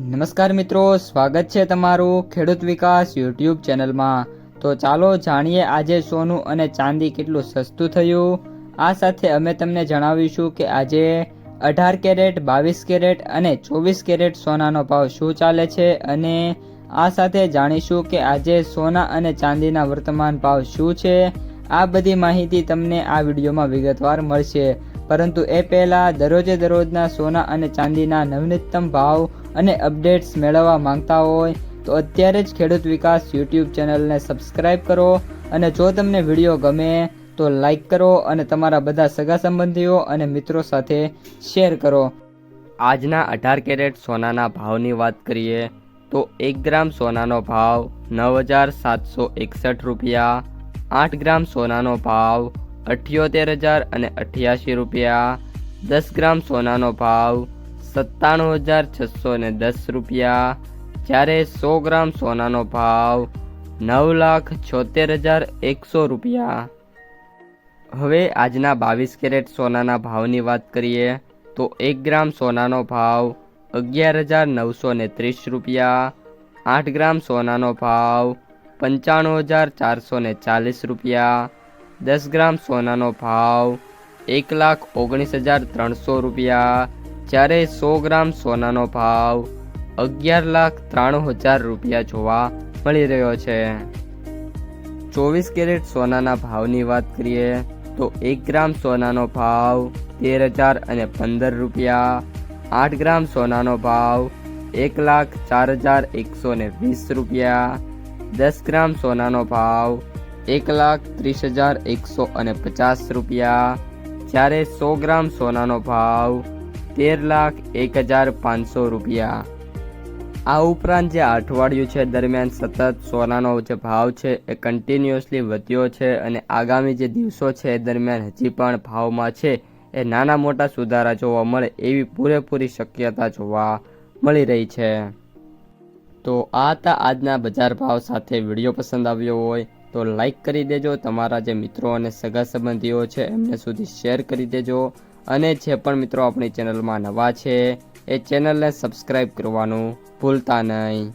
નમસ્કાર મિત્રો, સ્વાગત છે તમારું ખેડૂત વિકાસ યુટ્યુબ ચેનલમાં. તો ચાલો જાણીએ આજે સોનું અને ચાંદી કેટલું સસ્તું થયું. આ સાથે અમે તમને જણાવીશું કે આજે અઢાર કેરેટ, બાવીસ કેરેટ અને ચોવીસ કેરેટ સોનાનો ભાવ શું ચાલે છે અને આ સાથે જાણીશું કે આજે સોના અને ચાંદીના વર્તમાન ભાવ શું છે. આ બધી માહિતી તમને આ વિડીયોમાં વિગતવાર મળશે. પરંતુ એ પહેલાં દરરોજે દરરોજના સોના અને ચાંદીના નવીનતમ ભાવ અને અપડેટ્સ મેળવવા માંગતા હોય તો અત્યારે જ ખેડૂત વિકાસ યુટ્યુબ ચેનલને સબસ્ક્રાઇબ કરો અને જો તમને વીડિયો ગમે તો લાઈક કરો અને તમારા બધા સગા સંબંધીઓ અને મિત્રો સાથે શેર કરો. આજના અઢાર કેરેટ સોનાના ભાવની વાત કરીએ તો એક ગ્રામ સોનાનો ભાવ નવ હજાર સાતસો એકસઠ રૂપિયા, આઠ ગ્રામ સોનાનો ભાવ અઠ્યોતેર હજાર અને અઠ્યાસી રૂપિયા, દસ ગ્રામ સોનાનો ભાવ સત્તાણું હજાર છસો ને દસ રૂપિયા. જ્યારે સો ગ્રામ સોનાનો ભાવ નવ લાખ છોતેર હજાર એકસો રૂપિયા. હવે આજના બાવીસ કેરેટ સોનાના ભાવની વાત કરીએ, તો એક ગ્રામ સોનાનો ભાવ અગિયાર હજાર નવસો ને ત્રીસ રૂપિયા. આઠ ગ્રામ સોનાનો ભાવ પંચાણું હજાર ચારસો ને ચાલીસ રૂપિયા. દસ ગ્રામ સોનાનો ભાવ એક લાખ ઓગણીસ હજાર ત્રણસો રૂપિયા. જ્યારે સો ગ્રામ સોનાનો ભાવ અગિયાર લાખ ત્રાણું હજાર રૂપિયા જોવા મળી રહ્યો છે. ચોવીસ કેરેટ સોનાના ભાવની વાત કરીએ તો એક ગ્રામ સોનાનો ભાવ તેર હજાર અને પંદર રૂપિયા. આઠ ગ્રામ સોનાનો ભાવ એક લાખ ચાર હજાર એકસો ને વીસ રૂપિયા. દસ ગ્રામ સોનાનો ભાવ એક લાખ ત્રીસ હજાર એકસો અને પચાસ રૂપિયા. જ્યારે સો ગ્રામ સોનાનો ભાવ તેર લાખ એક હજાર પાંચસો રૂપિયા. આ ઉપરાંત જે અઠવાડિયું છે દરમિયાન સતત સોનાનો જે ભાવ છે એ કન્ટિન્યુઅસલી વધ્યો છે અને આગામી જે દિવસો છે એ દરમિયાન હજી પણ ભાવમાં છે એ નાના મોટા સુધારા જોવા મળે એવી પૂરેપૂરી શક્યતા જોવા મળી રહી છે. તો આ હતા આજના બજાર ભાવ સાથે વીડિયો પસંદ આવ્યો હોય તો લાઈક કરી દેજો, તમારા જે મિત્રો અને સગા સંબંધીઓ છે એમને સુધી શેર કરી દેજો. અને જે પણ મિત્રો આપણી ચેનલમાં નવા છે એ ચેનલને સબસ્ક્રાઈબ કરવાનું ભૂલતા નહીં.